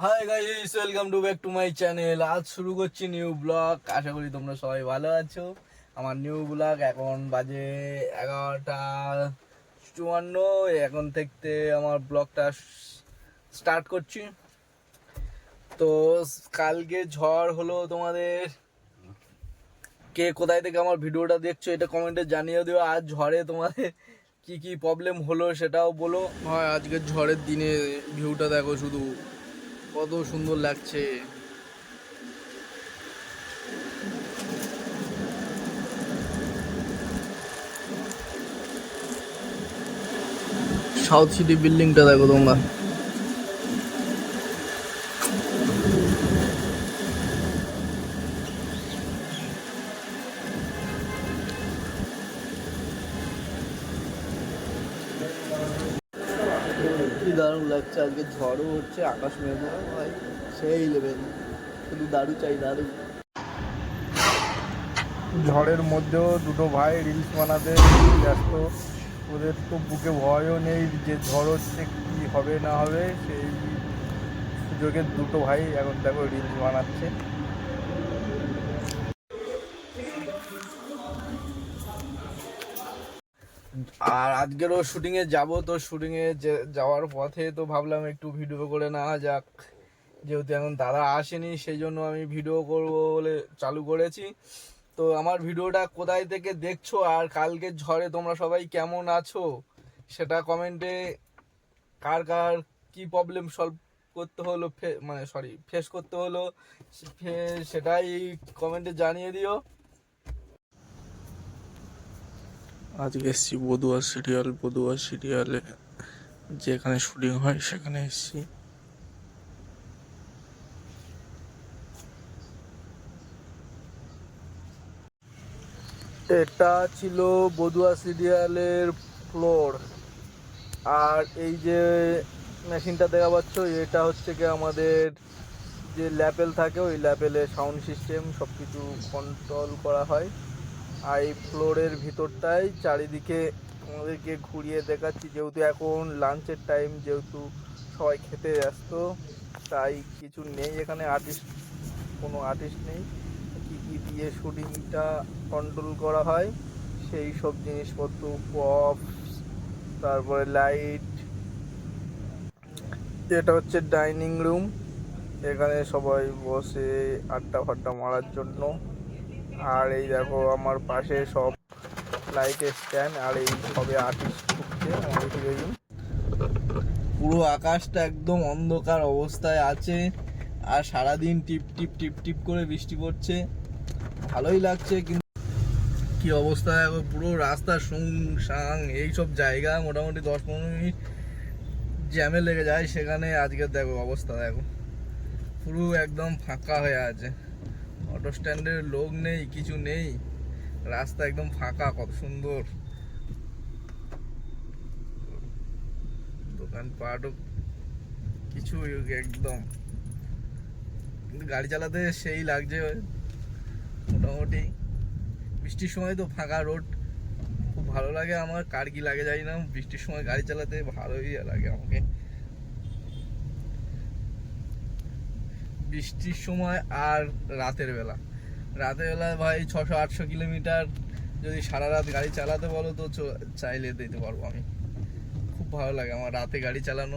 Hi guys welcome to back to my channel আজ শুরু করছি নিউ ব্লগ আশা করি তোমরা সবাই ভালো আছো। আমার নিউ ব্লগ এখন বাজে এগারোটা চুয়ান্ন। এখন থেকে আমার ব্লগটা স্টার্ট করছি। তো কালকে ঝড় হলো তোমাদের। কে কোথায় থেকে আমার ভিডিওটা দেখছ এটা কমেন্টে জানিয়ে দিও। আজ ঝড়ে তোমাদের কি কি প্রবলেম হলো সেটাও বলো। হয় আজকের ঝড়ের দিনে ভিউটা দেখো শুধু। কত সুন্দর লাগছে। সাউথ সিটি বিল্ডিংটা দেখো তোমরা। দারুণ লাগছে। আজকে ঝড়ও হচ্ছে, আকাশ মেঘও ভাই সেই লেভেল শুধু দারু চাই, দারু। ঝড়ের মধ্যেও দুটো ভাই রিলস বানাতে ব্যস্ত। ওদের তো বুকে ভয়ও নেই যে ঝড় হচ্ছে, কী হবে না হবে। সেই সুযোগে দুটো ভাই এখন দেখো রিলস বানাচ্ছে। আর আজকেরও শুটিংয়ে যাব, তো শুটিংয়ে যাওয়ার পথে তো ভাবলাম একটু ভিডিও করে নেওয়া যাক। যেহেতু এখন দাদা আসেনি, সেই জন্য আমি ভিডিও করব বলে চালু করেছি। তো আমার ভিডিওটা কোথায় থেকে দেখছ? আর কালকে ঝড়ে তোমরা সবাই কেমন আছো? সেটা কমেন্টে কার কার কি প্রবলেম সলভ করতে হলো মানে সরি ফেস করতে হলো সেটাই কমেন্টে জানিয়ে দিও। আজকে এসছি বদুয়া সিরিয়াল, বদুয়া সিরিয়ালে যেখানে শুটিং হয় সেখানে এসছি। এটা ছিল বদুয়া সিরিয়ালের ফ্লোর আর এই যে মেশিনটা দেখা পাচ্ছ, এটা হচ্ছে কি আমাদের যে ল্যাপেল থাকে, ওই ল্যাপেলে সাউন্ড সিস্টেম সব কিছু কন্ট্রোল করা হয়। আর এই ফ্লোরের ভিতরটাই চারিদিকে আমাদেরকে ঘুরিয়ে দেখাচ্ছি। যেহেতু এখন লাঞ্চের টাইম যেহেতু সবাই খেতে ব্যস্ত, তাই কিছু নেই এখানে আর্টিস্ট কোনো আর্টিস্ট নেই। কী কী দিয়ে শুটিংটা কন্ট্রোল করা হয়, সেই সব জিনিসপত্র পপ তারপরে লাইট এটা হচ্ছে ডাইনিং রুম এখানে সবাই বসে আড্ডা ফাড্ডা মারার জন্য। আর এই দেখো আমার পাশে সব লাইটের স্ট্যান্ড আর এই সবে আর্টিস্ট ঢুকছে। পুরো আকাশটা একদম অন্ধকার অবস্থায় আছে, আর সারাদিন টিপ টিপ টিপ টিপ করে বৃষ্টি পড়ছে। ভালোই লাগছে কিন্তু কি অবস্থা দেখো, পুরো রাস্তা সুং সাং এইসব জায়গা মোটামুটি দশ পনেরো মিনিট জ্যামে লেগে যায়। সেখানে আজকে দেখো অবস্থা দেখো। পুরো একদম ফাঁকা হয়ে আছে। অটো স্ট্যান্ডের লোক নেই, কিছু নেই। রাস্তা একদম ফাঁকা, কত সুন্দর। দোকান পাটও কিছু একদম। কিন্তু গাড়ি চালাতে সেই লাগছে মোটামুটি। বৃষ্টির সময় তো ফাঁকা রোড। খুব ভালো লাগে আমার, কার কি লাগে জানি না। বৃষ্টির সময় গাড়ি চালাতে ভালোই লাগে আমাকে। বৃষ্টির সময় আর রাতের বেলা। রাতের বেলা ভাই ছশো আটশো কিলোমিটার যদি সারা রাত গাড়ি চালাতে বলো তো চাইলে দিতে পারব আমি। খুব ভালো লাগে আমার রাতে গাড়ি চালানো।